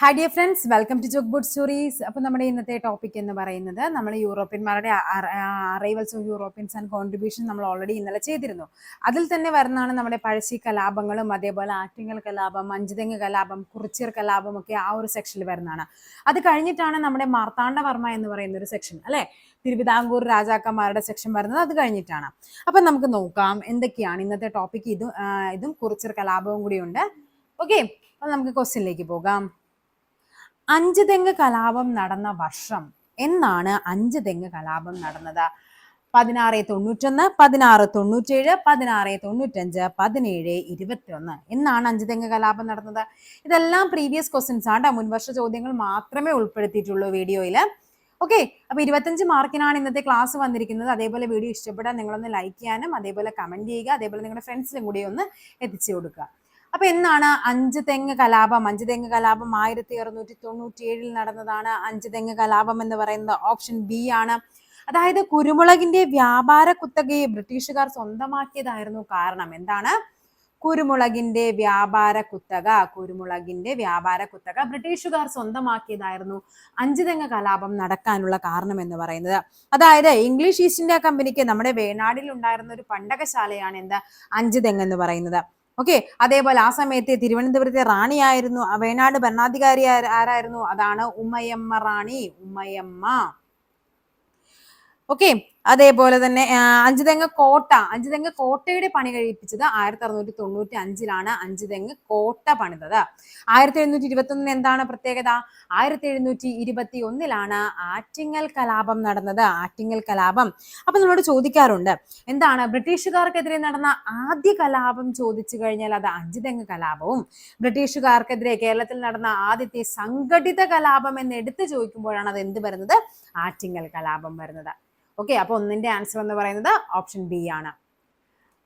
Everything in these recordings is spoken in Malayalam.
Hi dear friends welcome to joke bud stories അപ്പോൾ നമ്മുടെ ഇന്നത്തെ ടോപ്പിക് എന്ന് പറയുന്നത് നമ്മൾ യൂറോപ്യന്മാരുടെ arrivals of Europeans and contribution നമ്മൾ ഓൾറെഡി ഇന്നലെ ചെയ്തിരുന്നു. അതിൽ തന്നെ വരുന്നതാണ് നമ്മുടെ പഴശ്ശി കലാപങ്ങളും അതേപോലെ ആറ്റിങ്ങൽ കലാപം മഞ്ചുതെങ്ങ് കലാപം കുറിച്ചിയർ കലാപം ഒക്കെ ആ ഒരു സെക്ഷനിൽ വരുന്നതാണ്. അത് കഴിഞ്ഞിട്ടാണ് നമ്മുടെ മാർത്താണ്ഡവർമ്മ എന്ന് പറയുന്ന ഒരു സെക്ഷൻ അല്ലേ? തിരുവിതാംകൂർ രാജാക്കന്മാരുടെ സെക്ഷൻ വരുന്നത് അത് കഴിഞ്ഞിട്ടാണ്. അപ്പം നമുക്ക് നോക്കാം എന്തൊക്കെയാണ് ഇന്നത്തെ ടോപ്പിക് ഇതും ഇതും കുറിച്ചിയർ കലാപവും കൂടിയുണ്ട് ഓക്കെ അപ്പം നമുക്ക് ക്വസ്റ്റ്യനിലേക്ക് പോകാം. അഞ്ച് തെങ്ങ് കലാപം നടന്ന വർഷം. എന്നാണ് അഞ്ച് തെങ്ങ് കലാപം നടന്നത്. പതിനാറ് തൊണ്ണൂറ്റൊന്ന് പതിനാറ് തൊണ്ണൂറ്റേഴ് പതിനാറ് തൊണ്ണൂറ്റഞ്ച് പതിനേഴ് ഇരുപത്തിയൊന്ന്. എന്നാണ് അഞ്ച് തെങ്ങ് കലാപം നടന്നത്. ഇതെല്ലാം പ്രീവിയസ് ക്വസ്റ്റ്യൻസ് ആണ് മുൻവർഷ ചോദ്യങ്ങൾ മാത്രമേ ഉൾപ്പെടുത്തിയിട്ടുള്ളൂ വീഡിയോയിൽ ഓക്കെ അപ്പൊ ഇരുപത്തഞ്ച് മാർക്കിനാണ് ഇന്നത്തെ ക്ലാസ് വന്നിരിക്കുന്നത്. അതേപോലെ വീഡിയോ ഇഷ്ടപ്പെട്ടാൽ നിങ്ങളൊന്ന് ലൈക്ക് ചെയ്യാനും അതേപോലെ കമന്റ് ചെയ്യുക അതേപോലെ നിങ്ങളുടെ ഫ്രണ്ട്സിനും കൂടി ഒന്ന് എത്തിച്ചു കൊടുക്കുക. അപ്പൊ എന്നാണ് അഞ്ച് തെങ്ങ് കലാപം? അഞ്ച് തെങ്ങ് കലാപം ആയിരത്തി അറുന്നൂറ്റി തൊണ്ണൂറ്റി ഏഴിൽ നടന്നതാണ് അഞ്ച് തെങ്ങ് കലാപം എന്ന് പറയുന്നത്. ഓപ്ഷൻ ബി ആണ്. അതായത് കുരുമുളകിന്റെ വ്യാപാര കുത്തകയെ ബ്രിട്ടീഷുകാർ സ്വന്തമാക്കിയതായിരുന്നു കാരണം. എന്താണ്? കുരുമുളകിന്റെ വ്യാപാര കുത്തക കുരുമുളകിന്റെ വ്യാപാര കുത്തക ബ്രിട്ടീഷുകാർ സ്വന്തമാക്കിയതായിരുന്നു അഞ്ച് തെങ്ങ് കലാപം നടക്കാനുള്ള കാരണം എന്ന് പറയുന്നത്. അതായത് ഇംഗ്ലീഷ് ഈസ്റ്റ് ഇന്ത്യ കമ്പനിക്ക് നമ്മുടെ വേണാടിൽ ഉണ്ടായിരുന്ന ഒരു പണ്ടകശാലയാണ് എന്ത്? അഞ്ച് തെങ്ങ് എന്ന് പറയുന്നത്. ഓക്കെ അതേപോലെ ആ സമയത്ത് തിരുവനന്തപുരത്തെ റാണിയായിരുന്നു വയനാട് ഭരണാധികാരി ആരായിരുന്നു? അതാണ് ഉമ്മയമ്മ റാണി ഉമ്മയമ്മ ഓക്കെ അതേപോലെ തന്നെ അഞ്ചുതെങ്ങ് കോട്ട. അഞ്ചുതെങ്ങ് കോട്ടയുടെ പണി കഴിപ്പിച്ചത് ആയിരത്തി അറുന്നൂറ്റി തൊണ്ണൂറ്റി അഞ്ചിലാണ് അഞ്ചുതെങ്ങ് കോട്ട പണിതത്. ആയിരത്തി എഴുന്നൂറ്റി ഇരുപത്തി ഒന്നിന് എന്താണ് പ്രത്യേകത? ആയിരത്തി എഴുന്നൂറ്റി ഇരുപത്തി ഒന്നിലാണ് ആറ്റിങ്ങൽ കലാപം നടന്നത്. ആറ്റിങ്ങൽ കലാപം. അപ്പൊ നമ്മളോട് ചോദിക്കാറുണ്ട് എന്താണ് ബ്രിട്ടീഷുകാർക്കെതിരെ നടന്ന ആദ്യ കലാപം ചോദിച്ചു കഴിഞ്ഞാൽ അത് അഞ്ചുതെങ്ങ് കലാപവും? ബ്രിട്ടീഷുകാർക്കെതിരെ കേരളത്തിൽ നടന്ന ആദ്യത്തെ സംഘടിത കലാപം എന്ന് എടുത്തു ചോദിക്കുമ്പോഴാണ് അത് എന്ത് വരുന്നത്? ആറ്റിങ്ങൽ കലാപം വരുന്നത്. ഓക്കെ അപ്പോൾ ഒന്നിന്റെ ആൻസർ എന്ന് പറയുന്നത് ഓപ്ഷൻ ബി ആണ്.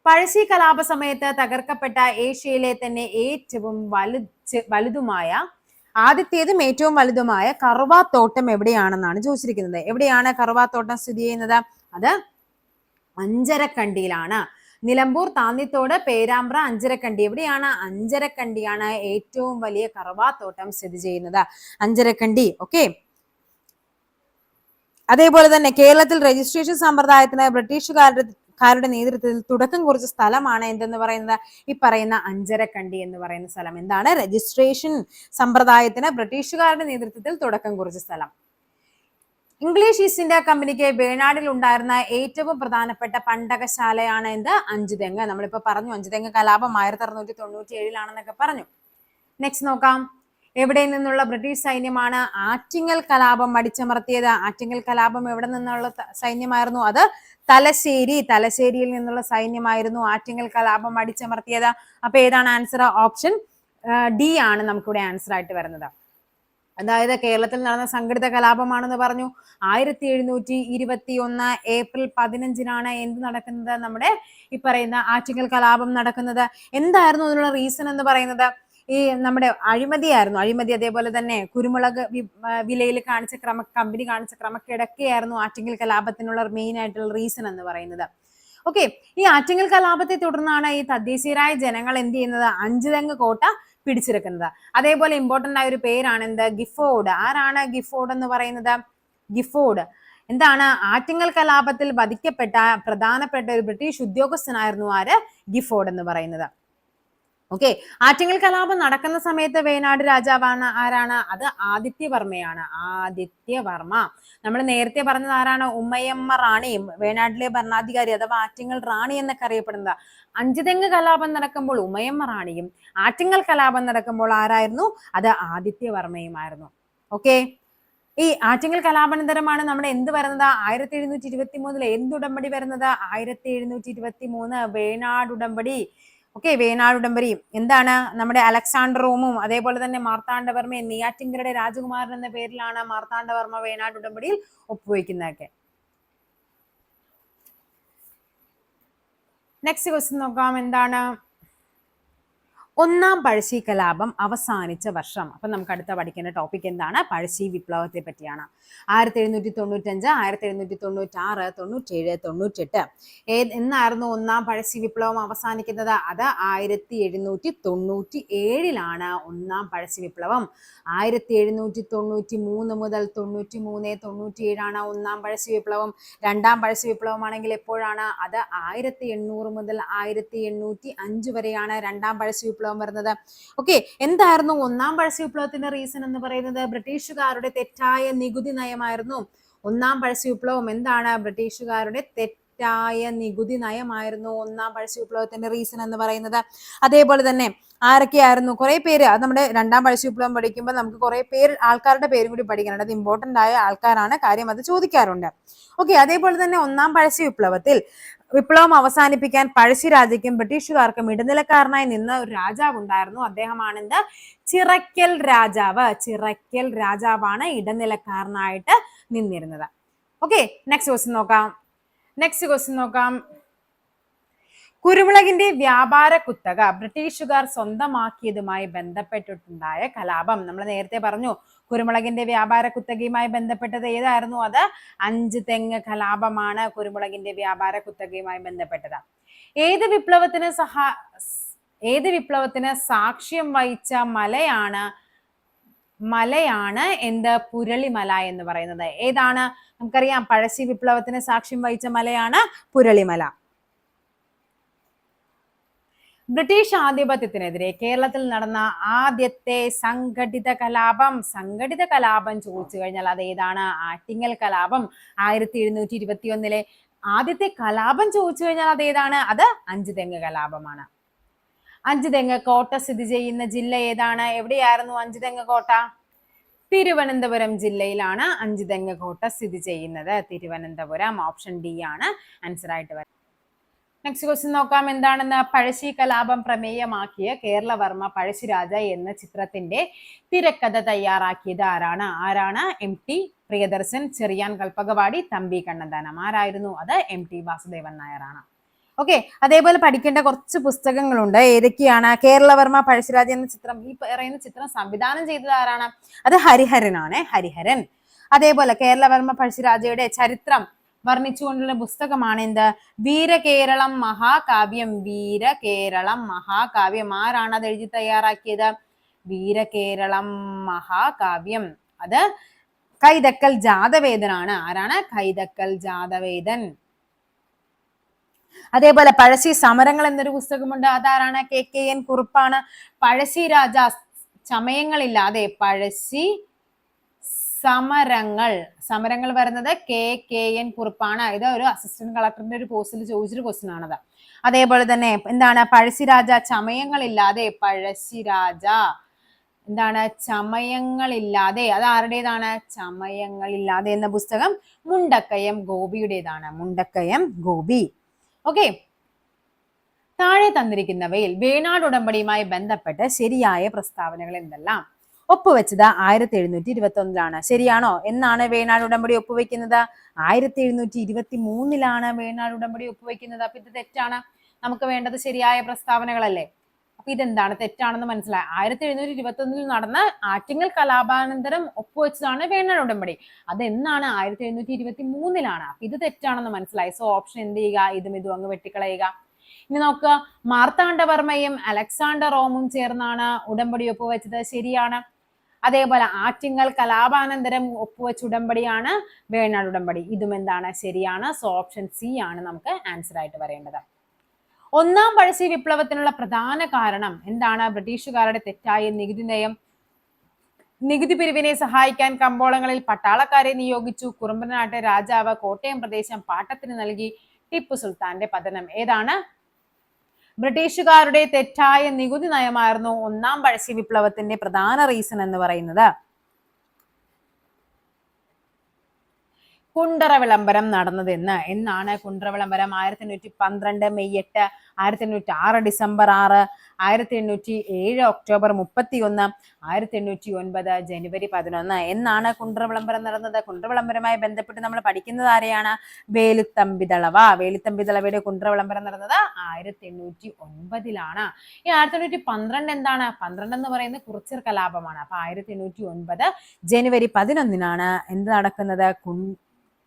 പഴശ്ശി കലാപ സമയത്ത് തകർക്കപ്പെട്ട ഏഷ്യയിലെ തന്നെ ഏറ്റവും വലു വലുതുമായ ആദ്യത്തേതും ഏറ്റവും വലുതുമായ കറുവാത്തോട്ടം എവിടെയാണെന്നാണ് ചോദിച്ചിരിക്കുന്നത്. എവിടെയാണ് കറുവാത്തോട്ടം സ്ഥിതി ചെയ്യുന്നത്? അത് അഞ്ചരക്കണ്ടിയിലാണ്. നിലമ്പൂർ താന്നിത്തോട് പേരാമ്പ്ര അഞ്ചരക്കണ്ടി. എവിടെയാണ് അഞ്ചരക്കണ്ടിയാണ് ഏറ്റവും വലിയ കറുവാത്തോട്ടം സ്ഥിതി ചെയ്യുന്നത്? അഞ്ചരക്കണ്ടി. ഓക്കെ അതേപോലെ തന്നെ കേരളത്തിൽ രജിസ്ട്രേഷൻ സമ്പ്രദായത്തിന് ബ്രിട്ടീഷുകാരുടെ കാരുടെ നേതൃത്വത്തിൽ തുടക്കം കുറിച്ച സ്ഥലമാണ് എന്തെന്ന് പറയുന്നത്? ഈ പറയുന്ന അഞ്ചരക്കണ്ടി എന്ന് പറയുന്ന സ്ഥലം. എന്താണ്? രജിസ്ട്രേഷൻ സമ്പ്രദായത്തിന് ബ്രിട്ടീഷുകാരുടെ നേതൃത്വത്തിൽ തുടക്കം കുറിച്ച സ്ഥലം. ഇംഗ്ലീഷ് ഈസ്റ്റ് ഇന്ത്യ കമ്പനിക്ക് വേണാടിൽ ഉണ്ടായിരുന്ന ഏറ്റവും പ്രധാനപ്പെട്ട പണ്ടകശാലയാണ് എന്ത്? അഞ്ചുതെങ്ങ്. നമ്മളിപ്പോ പറഞ്ഞു അഞ്ചുതെങ്ങ് കലാപം ആയിരത്തി അറുന്നൂറ്റി തൊണ്ണൂറ്റി ഏഴിലാണെന്നൊക്കെ പറഞ്ഞു. നെക്സ്റ്റ് നോക്കാം. എവിടെ നിന്നുള്ള ബ്രിട്ടീഷ് സൈന്യമാണ് ആറ്റിങ്ങൽ കലാപം അടിച്ചമർത്തിയത്? ആറ്റിങ്ങൽ കലാപം എവിടെ നിന്നുള്ള സൈന്യമായിരുന്നു അത്? തലശ്ശേരി തലശ്ശേരിയിൽ നിന്നുള്ള സൈന്യമായിരുന്നു ആറ്റിങ്ങൽ കലാപം അടിച്ചമർത്തിയത്. അപ്പൊ ഏതാണ് ആൻസർ ഓപ്ഷൻ ഡി ആണ് നമുക്കിവിടെ ആൻസർ ആയിട്ട് വരുന്നത്. അതായത് കേരളത്തിൽ നടന്ന സംഘടിത കലാപമാണെന്ന് പറഞ്ഞു. ആയിരത്തി എഴുന്നൂറ്റി ഇരുപത്തി ഒന്ന് ഏപ്രിൽ പതിനഞ്ചിനാണ് എന്ത് നടക്കുന്നത്? നമ്മുടെ ഈ പറയുന്ന ആറ്റിങ്ങൽ കലാപം നടക്കുന്നത്. എന്തായിരുന്നു അതിനുള്ള റീസൺ എന്ന് പറയുന്നത്? ഈ നമ്മുടെ അഴിമതിയായിരുന്നു. അഴിമതി അതേപോലെ തന്നെ കുരുമുളക് വിലയിൽ കാണിച്ച ക്രമ കമ്പനി കാണിച്ച ക്രമക്കിടക്കെയായിരുന്നു ആറ്റിങ്ങൽ കലാപത്തിനുള്ള മെയിൻ ആയിട്ടുള്ള റീസൺ എന്ന് പറയുന്നത്. ഓക്കെ ഈ ആറ്റിങ്ങൽ കലാപത്തെ തുടർന്നാണ് ഈ തദ്ദേശീയരായ ജനങ്ങൾ എന്ത് ചെയ്യുന്നത്? അഞ്ചുതെങ്ങ് കോട്ട പിടിച്ചെടുക്കുന്നത്. അതേപോലെ ഇമ്പോർട്ടന്റ് ആയ ഒരു പേരാണ് എന്ത്? ഗിഫോർഡ് ആരാണ് ഗിഫോർഡ് എന്ന് പറയുന്നത്? ഗിഫോർഡ് എന്താണ്? ആറ്റിങ്ങൽ കലാപത്തിൽ വധിക്കപ്പെട്ട പ്രധാനപ്പെട്ട ഒരു ബ്രിട്ടീഷ് ഉദ്യോഗസ്ഥനായിരുന്നു ആര്? ഗിഫോർഡ് എന്ന് പറയുന്നത്. ഓക്കെ ആറ്റിങ്ങൽ കലാപം നടക്കുന്ന സമയത്ത് വേണാട് രാജാവാണ് ആരാണ്? അത് ആദിത്യവർമ്മയാണ്. ആദിത്യവർമ്മ. നമ്മൾ നേരത്തെ പറഞ്ഞത് ആരാണ്? ഉമ്മയമ്മ റാണി വേനാട്ടിലെ ഭരണാധികാരി അഥവാ ആറ്റിങ്ങൽ റാണി എന്നൊക്കെ അറിയപ്പെടുന്നത്. അഞ്ചുതെങ്ങ് കലാപം നടക്കുമ്പോൾ ഉമ്മയമ്മ റാണിയും ആറ്റിങ്ങൽ കലാപം നടക്കുമ്പോൾ ആരായിരുന്നു? അത് ആദിത്യവർമ്മയുമായിരുന്നു. ഓക്കെ ഈ ആറ്റിങ്ങൽ കലാപനന്തരമാണ് നമ്മൾ എന്ത് വരുന്നത്? ആയിരത്തി എഴുന്നൂറ്റി ഇരുപത്തി മൂന്നിൽ എന്ത് ഉടമ്പടി വരുന്നത്? ആയിരത്തി എഴുന്നൂറ്റി ഇരുപത്തി മൂന്ന് വേണാട് ഉടമ്പടി ഓക്കെ വേണാട് ഉടമ്പരിയും എന്താണ് നമ്മുടെ അലക്സാണ്ടർ റോമും അതേപോലെ തന്നെ മാർത്താണ്ഡവർമ്മയും നെയ്യാറ്റിങ്കരുടെ രാജകുമാരൻ എന്ന പേരിലാണ് മാർത്താണ്ഡവർമ്മ വേണാട് ഉടമ്പടിയിൽ ഒപ്പുവെക്കുന്നതൊക്കെ നെക്സ്റ്റ് ക്വസ്റ്റ്യൻ നോക്കാം. എന്താണ് ഒന്നാം പഴശ്ശി കലാപം അവസാനിച്ച വർഷം. അപ്പം നമുക്ക് അടുത്ത പഠിക്കേണ്ട ടോപ്പിക് എന്താണ്? പഴശ്ശി വിപ്ലവത്തെ പറ്റിയാണ്. ആയിരത്തി എഴുന്നൂറ്റി തൊണ്ണൂറ്റഞ്ച് ആയിരത്തി എഴുന്നൂറ്റി തൊണ്ണൂറ്റി ആറ് തൊണ്ണൂറ്റേഴ് തൊണ്ണൂറ്റെട്ട്. ഏത് എന്നായിരുന്നു ഒന്നാം പഴശ്ശി വിപ്ലവം അവസാനിക്കുന്നത്? അത് ആയിരത്തി എഴുന്നൂറ്റി തൊണ്ണൂറ്റി ഏഴിലാണ് ഒന്നാം പഴശ്ശി വിപ്ലവം. ആയിരത്തി എഴുന്നൂറ്റി തൊണ്ണൂറ്റി മൂന്ന് മുതൽ തൊണ്ണൂറ്റി മൂന്ന് തൊണ്ണൂറ്റി ഏഴാണ് ഒന്നാം പഴശ്ശി വിപ്ലവം. രണ്ടാം പഴശ്ശി വിപ്ലവമാണെങ്കിൽ എപ്പോഴാണ്? അത് ആയിരത്തി എണ്ണൂറ് മുതൽ ആയിരത്തി എണ്ണൂറ്റി അഞ്ച് വരെയാണ് രണ്ടാം പഴശ്ശി വിപ്ലവം. വരുന്നത്. ഓക്കെ എന്തായിരുന്നു ഒന്നാം പഴശ്ശി വിപ്ലവത്തിന്റെ റീസൺ എന്ന് പറയുന്നത്? ബ്രിട്ടീഷുകാരുടെ തെറ്റായ നികുതി നയമായിരുന്നു. ഒന്നാം പഴശ്ശി വിപ്ലവം എന്താണ്? ബ്രിട്ടീഷുകാരുടെ തെറ്റായ നികുതി നയമായിരുന്നു ഒന്നാം പഴശ്ശി വിപ്ലവത്തിന്റെ റീസൺ എന്ന് പറയുന്നത്. അതേപോലെ തന്നെ ആരൊക്കെയായിരുന്നു? കുറെ പേര് അത് നമ്മുടെ രണ്ടാം പഴശ്ശി വിപ്ലവം പഠിക്കുമ്പോൾ നമുക്ക് കുറെ പേര് ആൾക്കാരുടെ പേരും കൂടി പഠിക്കാനുണ്ട് അത് ഇമ്പോർട്ടന്റ് ആയ ആൾക്കാരാണ് കാര്യം അത് ചോദിക്കാറുണ്ട്. ഓക്കെ അതേപോലെ തന്നെ ഒന്നാം പഴശ്ശി വിപ്ലവത്തിൽ വിപ്ലവം അവസാനിപ്പിക്കാൻ പഴശ്ശിരാജയ്ക്കും ബ്രിട്ടീഷുകാർക്കും ഇടനിലക്കാരനായി നിന്ന ഒരു രാജാവ് ഉണ്ടായിരുന്നു അദ്ദേഹമാണ് എന്ത് ചിറയ്ക്കൽ രാജാവ്. ചിറയ്ക്കൽ രാജാവാണ് ഇടനിലക്കാരനായിട്ട് നിന്നിരുന്നത്. ഓക്കെ നെക്സ്റ്റ് ക്വസ്റ്റ്യൻ നോക്കാം. നെക്സ്റ്റ് ക്വസ്റ്റ്യൻ നോക്കാം. കുരുമുളകിന്റെ വ്യാപാര കുത്തക ബ്രിട്ടീഷുകാർ സ്വന്തമാക്കിയതുമായി ബന്ധപ്പെട്ടിട്ടുണ്ടായ കലാപം. നമ്മൾ നേരത്തെ പറഞ്ഞു കുരുമുളകിന്റെ വ്യാപാര കുത്തകയുമായി ബന്ധപ്പെട്ടത് ഏതായിരുന്നു? അത് അഞ്ച് തെങ്ങ് കലാപമാണ് കുരുമുളകിന്റെ വ്യാപാര കുത്തകയുമായി ബന്ധപ്പെട്ടത്. ഏത് വിപ്ലവത്തിന് സഹ ഏത് വിപ്ലവത്തിന് സാക്ഷ്യം വഹിച്ച മലയാണ് മലയാണ് എന്ത്? പുരളിമല എന്ന് പറയുന്നത്. ഏതാണ്? നമുക്കറിയാം പഴശ്ശി വിപ്ലവത്തിന് സാക്ഷ്യം വഹിച്ച മലയാണ് പുരളിമല. ബ്രിട്ടീഷ് ആധിപത്യത്തിനെതിരെ കേരളത്തിൽ നടന്ന ആദ്യത്തെ സംഘടിത കലാപം. സംഘടിത കലാപം ചോദിച്ചു കഴിഞ്ഞാൽ അത് ഏതാണ്? ആറ്റിങ്ങൽ കലാപം. ആയിരത്തി എഴുന്നൂറ്റി ഇരുപത്തി ഒന്നിലെ ആദ്യത്തെ കലാപം ചോദിച്ചു കഴിഞ്ഞാൽ അത് ഏതാണ്? അത് അഞ്ചുതെങ്ങ് കലാപമാണ്. അഞ്ചുതെങ്ങ് കോട്ട സ്ഥിതി ചെയ്യുന്ന ജില്ല ഏതാണ്? എവിടെയായിരുന്നു അഞ്ചുതെങ്ങ് കോട്ട? തിരുവനന്തപുരം ജില്ലയിലാണ് അഞ്ചുതെങ്ങ് കോട്ട സ്ഥിതി ചെയ്യുന്നത്. തിരുവനന്തപുരം ഓപ്ഷൻ ഡി ആണ്. ആൻസർ ആയിട്ട് വരുന്നത് നെക്സ്റ്റ് ക്വസ്റ്റ്യൻ നോക്കാം. എന്താണെന്ന് പഴശ്ശി കലാപം പ്രമേയമാക്കിയ കേരളവർമ്മ പഴശ്ശിരാജ എന്ന ചിത്രത്തിന്റെ തിരക്കഥ തയ്യാറാക്കിയത് ആരാണ്? ആരാണ്? M T Priyadarshan Cherian Kalpakavadi Thampi Kannanthanam. ആരായിരുന്നു? അത് എം ടി വാസുദേവൻ നായരാണ്. ഓക്കെ അതേപോലെ പഠിക്കേണ്ട കുറച്ച് പുസ്തകങ്ങളുണ്ട്. ഏതൊക്കെയാണ്? കേരളവർമ്മ പഴശ്ശിരാജ എന്ന ചിത്രം ഈ പറയുന്ന ചിത്രം സംവിധാനം ചെയ്തത് ആരാണ്? അത് ഹരിഹരനാണ്. ഹരിഹരൻ. അതേപോലെ കേരളവർമ്മ പഴശ്ശിരാജയുടെ ചരിത്രം വർണിച്ചുകൊണ്ടുള്ള പുസ്തകമാണ് എന്ത്? വീരകേരളം മഹാകാവ്യം വീരകേരളം മഹാകാവ്യം. ആരാണ് അത് എഴുതി തയ്യാറാക്കിയത്? വീരകേരളം മഹാകാവ്യം. അത് കൈതക്കൽ ജാതവേദനാണ്. ആരാണ്? കൈതക്കൽ ജാതവേദൻ. അതേപോലെ പഴശ്ശി സമരങ്ങൾ എന്നൊരു പുസ്തകമുണ്ട്. അതാരാണ്? കെ കെ എൻ കുറുപ്പാണ്. പഴശ്ശി രാജ ചമയങ്ങളില്ലാതെ പഴശ്ശി സമരങ്ങൾ. സമരങ്ങൾ വരുന്നത് കെ കെ എൻ കുറിപ്പാണ്. ഇത് ഒരു അസിസ്റ്റന്റ് കളക്ടറിന്റെ ഒരു പോസ്റ്റിൽ ചോദിച്ചൊരു ക്വസ്റ്റ്യൻ ആണത്. അതേപോലെ തന്നെ എന്താണ്? പഴശ്ശിരാജ ചമയങ്ങളില്ലാതെ പഴശ്ശിരാജ എന്താണ്? ചമയങ്ങളില്ലാതെ. അത് ആരുടേതാണ്? ചമയങ്ങളില്ലാതെ എന്ന പുസ്തകം മുണ്ടക്കയം ഗോപിയുടേതാണ്. മുണ്ടക്കയം ഗോപി. ഓക്കെ താഴെ തന്നിരിക്കുന്നവയിൽ വേണാട് ഉടമ്പടിയുമായി ബന്ധപ്പെട്ട് ശരിയായ പ്രസ്താവനകൾ എന്തെല്ലാം? ഒപ്പുവെച്ചത് ആയിരത്തി എഴുന്നൂറ്റി ഇരുപത്തി ഒന്നിലാണ് ശരിയാണോ? എന്നാണ് വേണാട് ഉടമ്പടി ഒപ്പുവെക്കുന്നത്. ആയിരത്തി എഴുന്നൂറ്റി ഇരുപത്തി മൂന്നിലാണ് വേണാട് ഉടമ്പടി ഒപ്പുവെക്കുന്നത്. അപ്പൊ ഇത് തെറ്റാണ്. നമുക്ക് വേണ്ടത് ശരിയായ പ്രസ്താവനകളല്ലേ. അപ്പൊ ഇതെന്താണ്? തെറ്റാണെന്ന് മനസ്സിലായി. ആയിരത്തി എഴുന്നൂറ്റി ഇരുപത്തി ഒന്നിൽ നടന്ന ആറ്റിങ്ങൽ കലാപാനന്തരം ഒപ്പുവെച്ചതാണ് വേണാട് ഉടമ്പടി. അത് എന്നാണ് ആയിരത്തി എഴുന്നൂറ്റി ഇരുപത്തി മൂന്നിലാണ് അപ്പൊ ഇത് തെറ്റാണെന്ന് മനസ്സിലായി. സോ ഓപ്ഷൻ എന്ത് ചെയ്യുക? ഇതും ഇതും അങ്ങ് വെട്ടിക്കളയുക. ഇനി നോക്കുക. മാർത്താണ്ഡവർമ്മയും അലക്സാണ്ടർ റോമും ചേർന്നാണ് ഉടമ്പടി ഒപ്പുവെച്ചത്. ശരിയാണ്. അതേപോലെ ആറ്റിങ്ങൽ കലാപാനന്തരം ഒപ്പുവെച്ച ഉടമ്പടിയാണ് വേണാട് ഉടമ്പടി. ഇതും എന്താണ്? ശരിയാണ്. സോ ഓപ്ഷൻ സി ആണ് നമുക്ക് ആൻസർ ആയിട്ട് വരേണ്ടത് ഒന്നാം പഴശ്ശി വിപ്ലവത്തിനുള്ള പ്രധാന കാരണം എന്താണ്? ബ്രിട്ടീഷുകാരുടെ തെറ്റായ നികുതി നയം. നികുതി പിരിവിനെ സഹായിക്കാൻ കമ്പോളങ്ങളിൽ പട്ടാളക്കാരെ നിയോഗിച്ചു. കുറുമ്പനാട്ടെ രാജാവ് കോട്ടയം പ്രദേശം പാട്ടത്തിന് നൽകി. ടിപ്പു സുൽത്താന്റെ പതനം. ഏതാണ്? ബ്രിട്ടീഷുകാരുടെ തെറ്റായ നികുതി നയമായിരുന്നു ഒന്നാം പഴശ്ശി വിപ്ലവത്തിന്റെ പ്രധാന റീസൺ എന്ന് പറയുന്നത്. കുണ്ടറ വിളംബരം നടന്നത് എന്ന് എന്നാണ് കുണ്ടറ വിളംബരം ആയിരത്തി എണ്ണൂറ്റി പന്ത്രണ്ട് മെയ് എട്ട് ആയിരത്തി എണ്ണൂറ്റി ആറ് ഡിസംബർ ആറ് ആയിരത്തി എണ്ണൂറ്റി ഏഴ് ഒക്ടോബർ മുപ്പത്തി ഒന്ന് ആയിരത്തി എണ്ണൂറ്റി ഒൻപത് ജനുവരി പതിനൊന്ന് എന്നാണ് കുണ്ടറ വിളംബരം നടന്നത്. കുണ്ടറ വിളംബരവുമായി ബന്ധപ്പെട്ട് നമ്മൾ പഠിക്കുന്നത് ആരെയാണ്? വേലുത്തമ്പിതളവ. വേലുത്തമ്പിതളവയുടെ കുണ്ടറ വിളംബരം നടന്നത് ആയിരത്തി എണ്ണൂറ്റി ഒൻപതിലാണ് ഈ ആയിരത്തി എണ്ണൂറ്റി പന്ത്രണ്ട് എന്താണ്? പന്ത്രണ്ട് എന്ന് പറയുന്നത് കുറിച്ചർ കലാപമാണ്. അപ്പൊ ആയിരത്തി എണ്ണൂറ്റി ഒൻപത് ജനുവരി പതിനൊന്നിനാണ് എന്ത് നടക്കുന്നത്?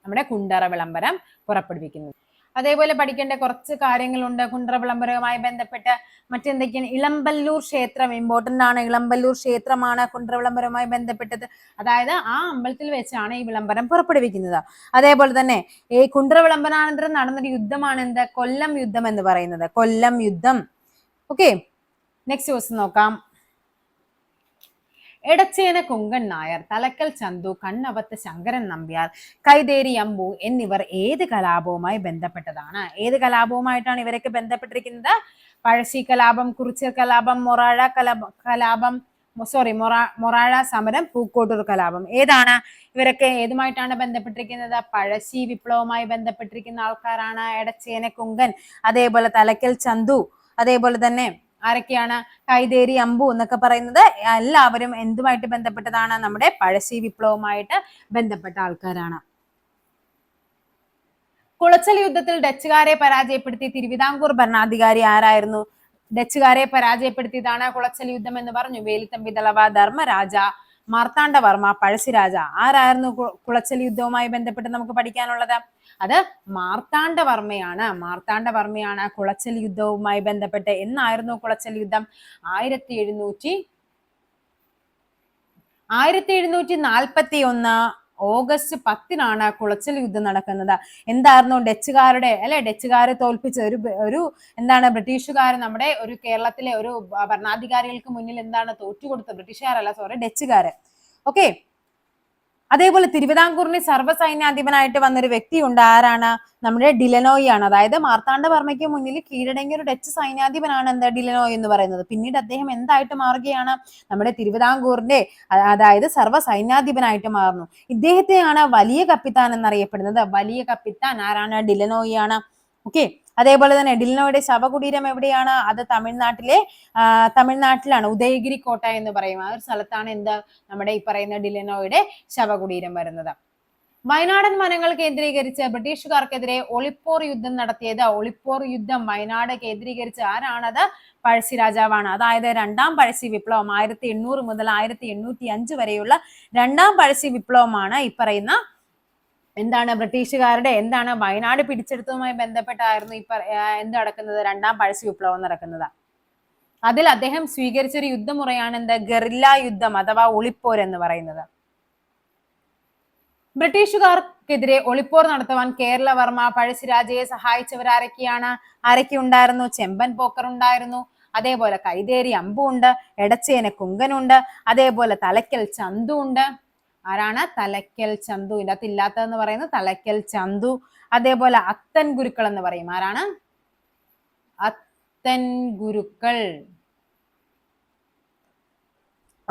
നമ്മുടെ കുണ്ടറ വിളംബരം പുറപ്പെടുവിക്കുന്നത്. അതേപോലെ പഠിക്കേണ്ട കുറച്ച് കാര്യങ്ങളുണ്ട്. കുണ്ടറ വിളംബരവുമായി ബന്ധപ്പെട്ട് മറ്റെന്തൊക്കെയാണ്? ഇളമ്പല്ലൂർ ക്ഷേത്രം ഇമ്പോർട്ടന്റ് ആണ്. ഇളമ്പല്ലൂർ ക്ഷേത്രമാണ് കുണ്ടറ വിളംബരവുമായി ബന്ധപ്പെട്ടത്. അതായത് ആ അമ്പലത്തിൽ വെച്ചാണ് ഈ വിളംബരം പുറപ്പെടുവിക്കുന്നത്. അതേപോലെ തന്നെ ഈ കുണ്ടറ വിളംബരാനന്തരം നടന്നൊരു യുദ്ധമാണ് എന്ത്? കൊല്ലം യുദ്ധം എന്ന് പറയുന്നത്. കൊല്ലം യുദ്ധം. ഓക്കെ നെക്സ്റ്റ് ക്വസ്റ്റ്യൻ നോക്കാം. എടച്ചേന കുങ്കൻ നായർ തലക്കൽ ചന്തു കണ്ണവത്ത് ശങ്കരൻ നമ്പ്യാർ കൈതേരി അമ്പു എന്നിവർ ഏത് കലാപവുമായി ബന്ധപ്പെട്ടതാണ്? ഏത് കലാപവുമായിട്ടാണ് ഇവരൊക്കെ ബന്ധപ്പെട്ടിരിക്കുന്നത്? പഴശ്ശി കലാപം കുറിച്യർ കലാപം മൊറാഴ കലാപ കലാപം സോറി മൊറാ മൊറാഴ സമരം പൂക്കോട്ടൂർ കലാപം. ഏതാണ് ഇവരൊക്കെ ഏതുമായിട്ടാണ് ബന്ധപ്പെട്ടിരിക്കുന്നത്? പഴശ്ശി വിപ്ലവവുമായി ബന്ധപ്പെട്ടിരിക്കുന്ന ആൾക്കാരാണ് എടച്ചേന കുങ്കൻ അതേപോലെ തലക്കൽ ചന്തു അതേപോലെ തന്നെ ആരൊക്കെയാണ്? കൈതേരി അമ്പു എന്നൊക്കെ പറയുന്നത്. എല്ലാവരും എന്തുമായിട്ട് ബന്ധപ്പെട്ടതാണ്? നമ്മുടെ പഴശ്ശി വിപ്ലവമായിട്ട് ബന്ധപ്പെട്ട ആൾക്കാരാണ്. കുളച്ചൽ യുദ്ധത്തിൽ ഡച്ചുകാരെ പരാജയപ്പെടുത്തി തിരുവിതാംകൂർ ഭരണാധികാരി ആരായിരുന്നു? ഡച്ചുകാരെ പരാജയപ്പെടുത്തിയതാണ് കുളച്ചൽ യുദ്ധം എന്ന് പറഞ്ഞു. വേലിത്തമ്പി തളവ ധർമ്മരാജ മാർത്താണ്ഡവർമ്മ പഴശ്ശിരാജ. ആരായിരുന്നു കുളച്ചൽ യുദ്ധവുമായി ബന്ധപ്പെട്ട് നമുക്ക് പഠിക്കാനുള്ളത്? അത് മാർത്താണ്ഡവർമ്മയാണ്. മാർത്താണ്ഡവർമ്മയാണ് കുളച്ചൽ യുദ്ധവുമായി ബന്ധപ്പെട്ട് എന്നായിരുന്നു കുളച്ചൽ യുദ്ധം? ആയിരത്തി എഴുന്നൂറ്റി ആയിരത്തി എഴുന്നൂറ്റി നാൽപ്പത്തി ഒന്ന് ഓഗസ്റ്റ് പത്തിനാണ് കുളച്ചൽ യുദ്ധം നടക്കുന്നത്. എന്തായിരുന്നു ഡച്ചുകാരുടെ അല്ലെ? ഡച്ചുകാരെ തോൽപ്പിച്ച ഒരു ഒരു എന്താണ് ബ്രിട്ടീഷുകാർ നമ്മുടെ ഒരു കേരളത്തിലെ ഒരു ഭരണാധികാരികൾക്ക് മുന്നിൽ എന്താണ് തോറ്റുകൊടുത്തത് ബ്രിട്ടീഷുകാരല്ല സോറി ഡച്ചുകാര്. ഓക്കെ അതേപോലെ തിരുവിതാംകൂറിന് സർവസൈന്യാധിപനായിട്ട് വന്നൊരു വ്യക്തിയുണ്ട്. ആരാണ്? നമ്മുടെ ഡിലനോയി ആണ് അതായത് മാർത്താണ്ഡവർമ്മയ്ക്ക് മുന്നിൽ കീഴടങ്ങിയ ഒരു ഡച്ച് സൈന്യാധിപനാണ് എന്താ ഡിലനോയ് എന്ന് പറയുന്നത്? പിന്നീട് അദ്ദേഹം എന്തായിട്ട് മാറുകയാണ്? നമ്മുടെ തിരുവിതാംകൂറിന്റെ അതായത് സർവ സൈന്യാധിപനായിട്ട് മാറുന്നു. ഇദ്ദേഹത്തെയാണ് വലിയ കപ്പിത്താൻ എന്നറിയപ്പെടുന്നത്. വലിയ കപ്പിത്താൻ ആരാണ്? ഡിലനോയി ആണ് ഓക്കെ. അതേപോലെ തന്നെ ഡിൽനോയുടെ ശവകുടീരം എവിടെയാണ്? അത് തമിഴ്നാട്ടിലെ തമിഴ്നാട്ടിലാണ് ഉദയഗിരി കോട്ട എന്ന് പറയും. ആ ഒരു സ്ഥലത്താണ് എന്താ നമ്മുടെ ഈ പറയുന്ന ഡിലനോയുടെ ശവകുടീരം വരുന്നത്. വയനാടൻ വനങ്ങൾ കേന്ദ്രീകരിച്ച് ബ്രിട്ടീഷുകാർക്കെതിരെ ഒളിപ്പോർ യുദ്ധം നടത്തിയത്. ഒളിപ്പോർ യുദ്ധം വയനാട് കേന്ദ്രീകരിച്ച് ആരാണത്? പഴശ്ശി രാജാവാണ്. അതായത് രണ്ടാം പഴശ്ശി വിപ്ലവം ആയിരത്തി എണ്ണൂറ് മുതൽ ആയിരത്തി എണ്ണൂറ്റി അഞ്ച് വരെയുള്ള രണ്ടാം പഴശ്ശി വിപ്ലവമാണ് ഈ പറയുന്ന എന്താണ് ബ്രിട്ടീഷുകാരുടെ എന്താണ് വയനാട് പിടിച്ചെടുത്തതുമായി ബന്ധപ്പെട്ടായിരുന്നു ഈ എന്ത് നടക്കുന്നത്? രണ്ടാം പഴശ്ശി വിപ്ലവം നടക്കുന്നത്. അതിൽ അദ്ദേഹം സ്വീകരിച്ച ഒരു യുദ്ധമുറയാണ് എന്ത്? ഗറില്ല യുദ്ധം അഥവാ ഒളിപ്പോർ എന്ന് പറയുന്നത്. ബ്രിട്ടീഷുകാർക്കെതിരെ ഒളിപ്പോർ നടത്തുവാൻ കേരളവർമ്മ പഴശ്ശിരാജയെ സഹായിച്ചവർ ആരൊക്കെയാണ് ആരൊക്കെ ഉണ്ടായിരുന്നു? ചെമ്പൻ പോക്കർ ഉണ്ടായിരുന്നു. അതേപോലെ കൈതേരി അമ്പുണ്ട് എടച്ചേന കുങ്കനുണ്ട് അതേപോലെ തലയ്ക്കൽ ചന്തു ഉണ്ട് ആരാണ്? തലയ്ക്കൽ ചന്തു. ഇതിനകത്ത് ഇല്ലാത്തതെന്ന് പറയുന്നത് തലയ്ക്കൽ ചന്തു. അതേപോലെ അത്തൻ ഗുരുക്കൾ എന്ന് പറയും. ആരാണ്? അത്തൻ ഗുരുക്കൾ.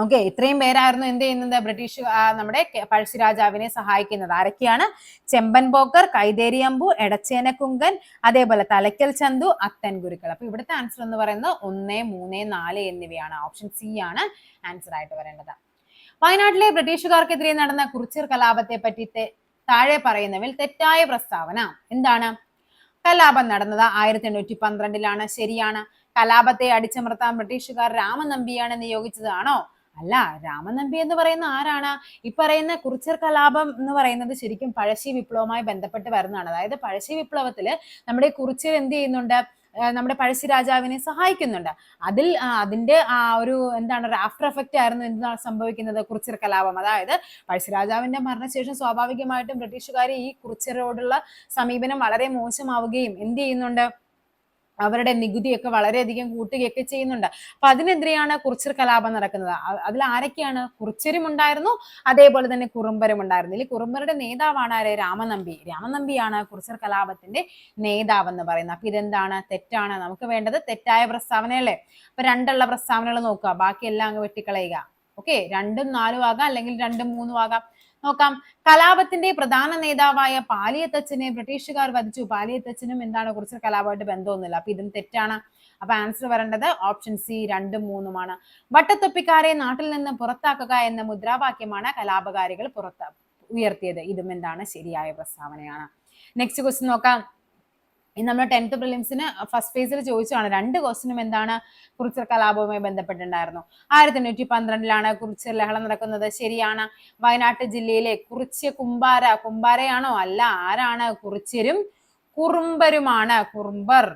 ഓക്കെ ഇത്രയും പേരായിരുന്നു എന്ത് ചെയ്യുന്നത്? ബ്രിട്ടീഷ് നമ്മുടെ പഴശ്ശിരാജാവിനെ പഴശ്ശി രാജാവിനെ സഹായിക്കുന്നത്. ആരൊക്കെയാണ്? ചെമ്പൻ പോക്കർ കൈതേരി അമ്പു എടച്ചേന കുങ്കൻ അതേപോലെ തലയ്ക്കൽ ചന്തു അത്തൻ ഗുരുക്കൾ. അപ്പൊ ഇവിടുത്തെ ആൻസർ എന്ന് പറയുന്നത് ഒന്ന് മൂന്ന് നാല് എന്നിവയാണ്. ഓപ്ഷൻ സി ആണ് ആൻസർ ആയിട്ട് വരേണ്ടത്. വയനാട്ടിലെ ബ്രിട്ടീഷുകാർക്കെതിരെ നടന്ന കുറിച്ചിർ കലാപത്തെ പറ്റി താഴെ പറയുന്നവിൽ തെറ്റായ പ്രസ്താവന. എന്താണ്? കലാപം നടന്നത് ആയിരത്തി എണ്ണൂറ്റി പന്ത്രണ്ടിലാണ് ശരിയാണ്. കലാപത്തെ അടിച്ചമർത്താൻ ബ്രിട്ടീഷുകാർ രാമനമ്പിയാണ് നിയോഗിച്ചതാണോ? അല്ല രാമനമ്പി എന്ന് പറയുന്ന ആരാണ്? ഈ പറയുന്ന കുറിച്ചർ കലാപം എന്ന് പറയുന്നത് ശരിക്കും പഴശ്ശി വിപ്ലവമായി ബന്ധപ്പെട്ട് വരുന്നതാണ്. അതായത് പഴശ്ശി വിപ്ലവത്തിൽ നമ്മുടെ കുറിച്ചർ എന്ത് ചെയ്യുന്നുണ്ട്? നമ്മുടെ പഴശ്ശി രാജാവിനെ സഹായിക്കുന്നുണ്ട്. അതിൽ അതിന്റെ ആ ഒരു എന്താണ് ആഫ്റ്റർ എഫക്റ്റ് ആയിരുന്നു എന്താണ് സംഭവിക്കുന്നത് കുറിച്ചിർ കലാപം. അതായത് പഴശ്ശിരാജാവിന്റെ മരണശേഷം സ്വാഭാവികമായിട്ടും ബ്രിട്ടീഷുകാർ ഈ കുറിച്ചിരോടുള്ള സമീപനം വളരെ മോശമാവുകയും എന്ത് ചെയ്യുന്നുണ്ട്? അവരുടെ നികുതിയൊക്കെ വളരെയധികം കൂട്ടുകയൊക്കെ ചെയ്യുന്നുണ്ട്. അപ്പൊ അതിനെതിരെയാണ് കുറിച്ചർ കലാപം നടക്കുന്നത്. അതിൽ ആരൊക്കെയാണ്? കുറിച്ചരും ഉണ്ടായിരുന്നു. അതേപോലെ തന്നെ കുറുമ്പരും ഉണ്ടായിരുന്നു. ഇതിൽ കുറുമ്പരുടെ നേതാവാണ് ആര്? രാമനമ്പി. രാമനമ്പിയാണ് കുറിച്ചർ കലാപത്തിന്റെ നേതാവ് എന്ന് പറയുന്നത്. അപ്പൊ ഇതെന്താണ്? തെറ്റാണ്. നമുക്ക് വേണ്ടത് തെറ്റായ പ്രസ്താവനയല്ലേ? അപ്പൊ രണ്ടുള്ള പ്രസ്താവനകൾ നോക്കുക. ബാക്കി എല്ലാം അങ്ങ് വെട്ടിക്കളയുക. ഓക്കെ? രണ്ടും നാലും ആകാം അല്ലെങ്കിൽ രണ്ടും മൂന്നും ആകാം. നോക്കാം. കലാപത്തിന്റെ പ്രധാന നേതാവായ പാലിയത്തച്ഛനെ ബ്രിട്ടീഷുകാർ വധിച്ചു. പാലിയത്തച്ഛനും എന്താണ് കുറച്ച് കലാപമായിട്ട് ബന്ധമൊന്നുമില്ല. അപ്പൊ ഇതും തെറ്റാണ്. അപ്പൊ ആൻസർ വരേണ്ടത് ഓപ്ഷൻ സി രണ്ടും മൂന്നുമാണ്. വട്ടത്തൊപ്പിക്കാരെ നാട്ടിൽ നിന്ന് പുറത്താക്കുക എന്ന മുദ്രാവാക്യമാണ് കലാപകാരികൾ പുറത്ത് ഉയർത്തിയത്. ഇതും എന്താണ് ശരിയായ പ്രസ്താവനയാണ്. നെക്സ്റ്റ് ക്വസ്റ്റ്യൻ നോക്കാം. ഇന്ന് നമ്മൾ ടെൻത്ത് പ്രിലിംസിന് ഫസ്റ്റ് ഫേസിൽ ചോദിച്ചതാണ് രണ്ട് ക്വസ്റ്റിനും എന്താണ് കുറിച്ചർ കലാപവുമായി ബന്ധപ്പെട്ടിട്ടുണ്ടായിരുന്നു. ആയിരത്തി എണ്ണൂറ്റി പന്ത്രണ്ടിലാണ് കുറിച്ചർ ലഹള നടക്കുന്നത്. ശരിയാണ്. വയനാട്ട് ജില്ലയിലെ കുറിച്ച് കുമ്പാര കുമ്പാരയാണോ? അല്ല ആരാണ്? കുറിച്യരും കുറുമ്പരുമാണ്. കുറുമ്പർ.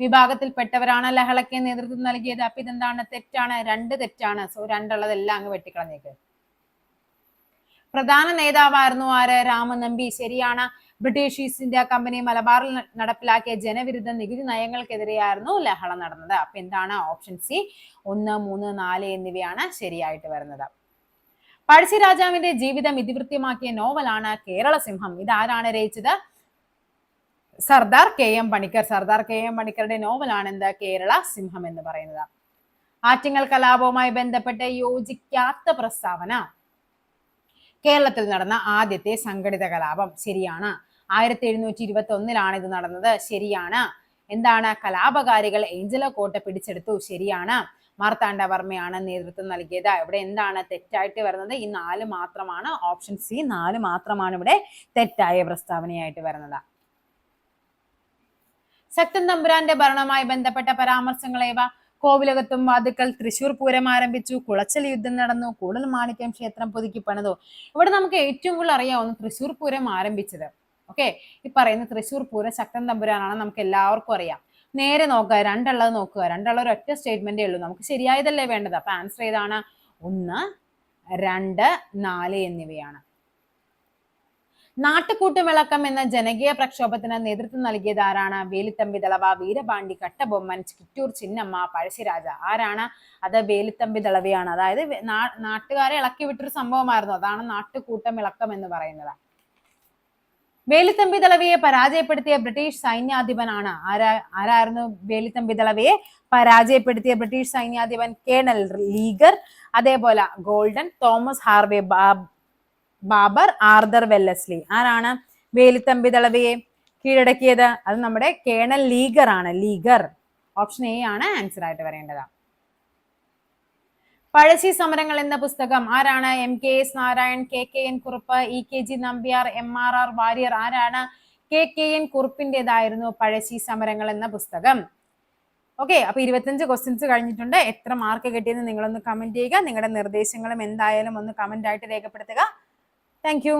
വിഭാഗത്തിൽപ്പെട്ടവരാണ് ലഹളയ്ക്ക് നേതൃത്വം നൽകിയത്. അപ്പൊ ഇതെന്താണ്? തെറ്റാണ്. രണ്ട് തെറ്റാണ്. സോ രണ്ടുള്ളതെല്ലാം അങ്ങ് വെട്ടിക്കളഞ്ഞേക്ക്. പ്രധാന നേതാവായിരുന്നു ആര്? രാമനമ്പി ശരിയാണ്. ബ്രിട്ടീഷ് ഈസ്റ്റ് ഇന്ത്യ കമ്പനി മലബാറിൽ നടപ്പിലാക്കിയ ജനവിരുദ്ധ നികുതി നയങ്ങൾക്കെതിരെയായിരുന്നു ലഹള നടന്നത്. അപ്പൊ എന്താണ് ഓപ്ഷൻ സി ഒന്ന് മൂന്ന് നാല് എന്നിവയാണ് ശരിയായിട്ട് വരുന്നത്. പഴശ്ശി രാജാവിന്റെ ജീവിതം ഇതിവൃത്യമാക്കിയ നോവലാണ് കേരള സിംഹം ഇതാരാണ് രചിച്ചത്? Sardar K M Panikkar. Sardar K M പണിക്കറുടെ നോവലാണ് എന്ത് കേരള സിംഹം എന്ന് പറയുന്നത്. ആറ്റിങ്ങൽ കലാപവുമായി ബന്ധപ്പെട്ട് യോജിക്കാത്ത പ്രസ്താവന. കേരളത്തിൽ നടന്ന ആദ്യത്തെ സംഘടിത കലാപം ശരിയാണ്. ആയിരത്തി എഴുന്നൂറ്റി ഇരുപത്തി ഒന്നിലാണ് ഇത് നടന്നത്. ശരിയാണ്. എന്താണ്? കലാപകാരികൾ ഏഞ്ചല കോട്ട പിടിച്ചെടുത്തു. ശരിയാണ്. മാർത്താണ്ഡവർമ്മയാണ് നേതൃത്വം നൽകിയത്. ഇവിടെ എന്താണ് തെറ്റായിട്ട് വരുന്നത്? ഈ നാല് മാത്രമാണ്. ഓപ്ഷൻ സി നാല് മാത്രമാണ് ഇവിടെ തെറ്റായ പ്രസ്താവനയായിട്ട് വരുന്നത്. ശക്തൻ തമ്പുരാന്റെ ഭരണവുമായി ബന്ധപ്പെട്ട പരാമർശങ്ങൾ ഏവ? കോവിലകത്തും വാതുക്കൽ തൃശൂർ പൂരം ആരംഭിച്ചു. കുളച്ചൽ യുദ്ധം നടന്നു. കൂടൽ മാണിക്യം ക്ഷേത്രം പുതുക്കി പണിതു. ഇവിടെ നമുക്ക് ഏറ്റവും കൂടുതൽ അറിയാവുന്ന തൃശൂർ പൂരം ആരംഭിച്ചത് ഓക്കെ ഈ പറയുന്ന തൃശ്ശൂർ പൂരം ശക്തൻ തമ്പുരാനാണ് നമുക്ക് എല്ലാവർക്കും അറിയാം. നേരെ നോക്കുക രണ്ടുള്ളത് നോക്കുക. രണ്ടുള്ള ഒറ്റ സ്റ്റേറ്റ്മെന്റേ ഉള്ളൂ. നമുക്ക് ശരിയായതല്ലേ വേണ്ടത്? അപ്പൊ ആൻസർ ഏതാണ്? ഒന്ന് രണ്ട് നാല് എന്നിവയാണ്. നാട്ടുകൂട്ടുവിളക്കം എന്ന ജനകീയ പ്രക്ഷോഭത്തിന് നേതൃത്വം നൽകിയത് ആരാണ്? വേലിത്തമ്പി ദളവ വീരപാണ്ഡി കട്ടബൊമ്മൻ ചിറ്റൂർ ചിന്നമ്മ പഴശ്ശിരാജ. ആരാണ്? അത് വേലിത്തമ്പി ദളവയാണ്. അതായത് നാട്ടുകാരെ ഇളക്കി വിട്ടൊരു സംഭവമായിരുന്നു. അതാണ് നാട്ടുകൂട്ടം ഇളക്കം എന്ന് പറയുന്നത്. വേലിത്തമ്പി ദളവയെ പരാജയപ്പെടുത്തിയ ബ്രിട്ടീഷ് സൈന്യാധിപനാണ്. ആരാ ആരായിരുന്നു വേലിത്തമ്പി ദളവയെ പരാജയപ്പെടുത്തിയ ബ്രിട്ടീഷ് സൈന്യാധിപൻ കേണൽ ലീഗർ അതേപോലെ Golden Thomas Harvey Baber Arthur Wellesley. ആരാണ് വേലിത്തമ്പി ദളവയെ കീഴടക്കിയത്? അത് നമ്മുടെ കേണൽ ലീഗർ ആണ്. ലീഗർ. ഓപ്ഷൻ എ ആണ് ആൻസർ ആയിട്ട് വരേണ്ടത് പഴശ്ശി സമരങ്ങൾ എന്ന പുസ്തകം ആരാണ്? M K S Narayan K K N Kurup E K G Nambiar M R R Warrier ആരാണ്? കെ കെ എൻ കുറുപ്പിന്റെതായിരുന്നു പഴശ്ശി സമരങ്ങൾ എന്ന പുസ്തകം. ഓക്കെ അപ്പൊ ഇരുപത്തഞ്ച് ക്വസ്റ്റ്യൻസ് കഴിഞ്ഞിട്ടുണ്ട്. എത്ര മാർക്ക് കിട്ടിയെന്ന് നിങ്ങളൊന്ന് കമന്റ് ചെയ്യുക. നിങ്ങളുടെ നിർദ്ദേശങ്ങളും എന്തായാലും ഒന്ന് കമന്റ് ആയിട്ട് രേഖപ്പെടുത്തുക. താങ്ക്